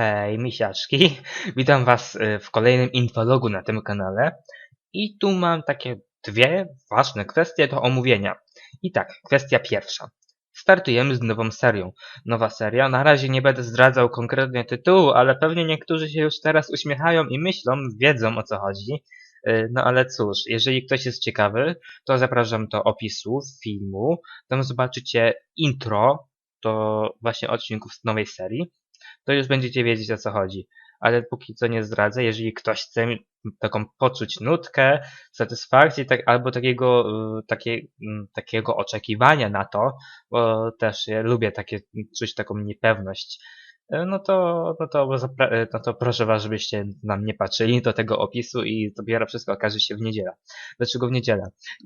Hej, misiaczki. Witam was y, w kolejnym infologu na tym kanale. I tu mam takie dwie ważne kwestie do omówienia. I tak, kwestia pierwsza. Startujemy z nową serią. Nowa seria, na razie nie będę zdradzał konkretnie tytułu, ale pewnie niektórzy się już teraz uśmiechają i myślą, wiedzą o co chodzi. Y, No ale cóż, jeżeli ktoś jest ciekawy, to zapraszam do opisu filmu. Tam zobaczycie intro do właśnie odcinków z nowej serii to już będziecie wiedzieć o co chodzi. Ale póki co nie zdradzę, jeżeli ktoś chce taką poczuć nutkę, satysfakcji, tak, albo takiego, y, takie, mm, takiego oczekiwania na to, bo też ja lubię takie, czuć taką niepewność, y, no to, no to, y, no to proszę was, żebyście na mnie patrzyli do tego opisu i dopiero wszystko okaże się w niedzielę. Dlaczego w niedzielę?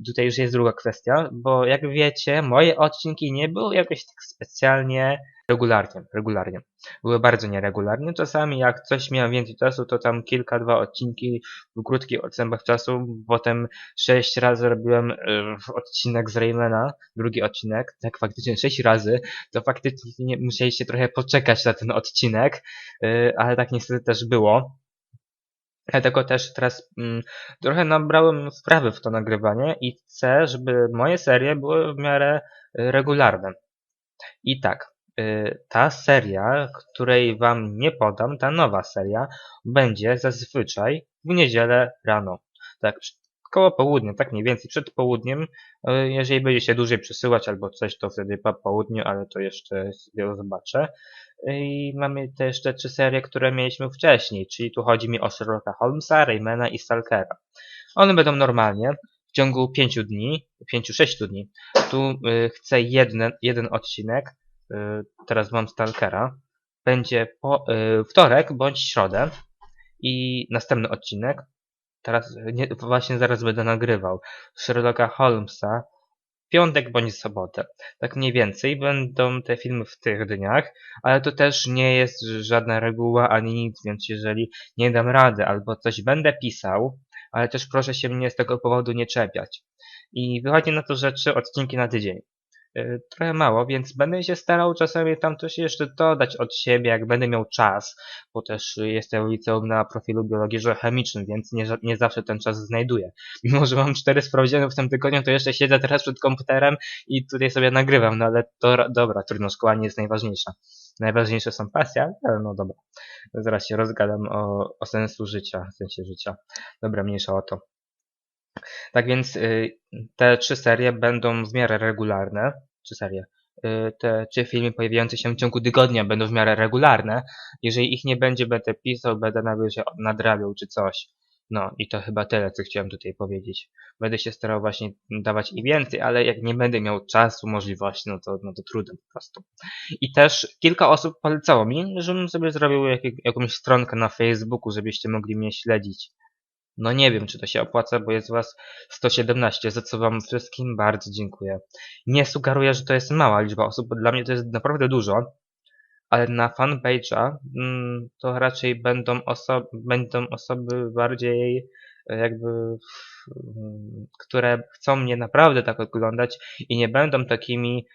Tutaj już jest druga kwestia, bo jak wiecie, moje odcinki nie były jakoś tak specjalnie regularnie, regularnie. Były bardzo nieregularnie. Czasami jak coś miałem więcej czasu, to tam kilka, dwa odcinki w krótkich odstępach czasu. Potem sześć razy robiłem y, odcinek z Raymana, drugi odcinek, tak faktycznie sześć razy, to faktycznie nie, musieliście trochę poczekać na ten odcinek, y, ale tak niestety też było. Dlatego też teraz mm, trochę nabrałem wprawy w to nagrywanie i chcę, żeby moje serie były w miarę y, regularne. I tak, ta seria, której wam nie podam, ta nowa seria, będzie zazwyczaj w niedzielę rano. Tak, koło południa, tak mniej więcej przed południem. Y, Jeżeli będzie się dłużej przesyłać albo coś, to wtedy po południu, ale to jeszcze sobie zobaczę. I mamy też jeszcze trzy serie, które mieliśmy wcześniej, czyli tu chodzi mi o Sherlocka Holmesa, Raymana i Stalkera. One będą normalnie w ciągu pięciu dni, pięciu, sześciu dni. Tu y, chcę jeden, jeden odcinek, y, teraz mam Stalkera, będzie po, y, wtorek bądź środę i następny odcinek, teraz y, nie, właśnie zaraz będę nagrywał, Sherlocka Holmesa, piątek bądź sobotę. Tak mniej więcej będą te filmy w tych dniach, ale to też nie jest żadna reguła ani nic, więc jeżeli nie dam rady albo coś będę pisał, ale też proszę się mnie z tego powodu nie czepiać. I wychodzi na to, trzy odcinki na tydzień. Yy, Trochę mało, więc będę się starał czasami tam coś jeszcze dodać od siebie, jak będę miał czas, bo też jestem liceum na profilu biologii chemicznym, więc nie, nie zawsze ten czas znajduję. Mimo, że mam cztery sprawdziany w tym tygodniu, to jeszcze siedzę teraz przed komputerem i tutaj sobie nagrywam, no ale to ra- dobra, trudno, szkoła nie jest najważniejsza. Najważniejsze są pasje, ale no dobra. Zaraz się rozgadam o, o sensu życia, sensie życia. Dobra, mniejsza o to. Tak więc y, te trzy serie będą w miarę regularne. Trzy serie. Y, te trzy filmy pojawiające się w ciągu tygodnia będą w miarę regularne. Jeżeli ich nie będzie, będę pisał, będę najwyżej nadrabiał czy coś. No i to chyba tyle, co chciałem tutaj powiedzieć. Będę się starał właśnie dawać i więcej, ale jak nie będę miał czasu, możliwości, no to, no to trudno po prostu. I też kilka osób polecało mi, żebym sobie zrobił jak, jakąś stronkę na Facebooku, żebyście mogli mnie śledzić. No nie wiem, czy to się opłaca, bo jest was 117, za co wam wszystkim bardzo dziękuję. Nie sugeruję, że to jest mała liczba osób, bo dla mnie to jest naprawdę dużo, ale na fanpage'a mm, to raczej będą, oso będą osoby bardziej e, jakby, które chcą mnie naprawdę tak oglądać i nie będą takimi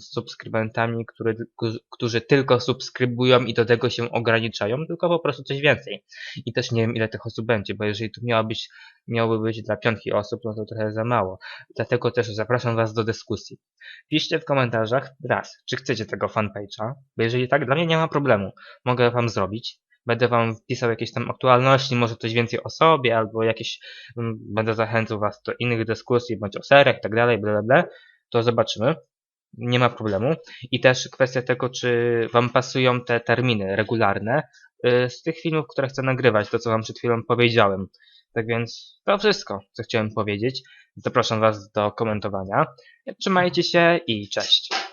subskrybentami, którzy- którzy tylko subskrybują i do tego się ograniczają, tylko po prostu coś więcej. I też nie wiem ile tych osób będzie, bo jeżeli tu miało być, miałoby być dla piątki osób, no to trochę za mało. Dlatego też zapraszam was do dyskusji. Piszcie w komentarzach raz, czy chcecie tego fanpage'a, bo jeżeli tak, dla mnie nie ma problemu. Mogę wam zrobić. Będę wam wpisał jakieś tam aktualności, może coś więcej o sobie, albo jakieś, mm, będę zachęcał was do innych dyskusji, bądź o seriach i tak dalej, bla bla bla. To zobaczymy. Nie ma problemu. I też kwestia tego, czy wam pasują te terminy regularne y, z tych filmów, które chcę nagrywać, to co wam przed chwilą powiedziałem. Tak więc to wszystko, co chciałem powiedzieć. Zapraszam was do komentowania. Trzymajcie się i cześć.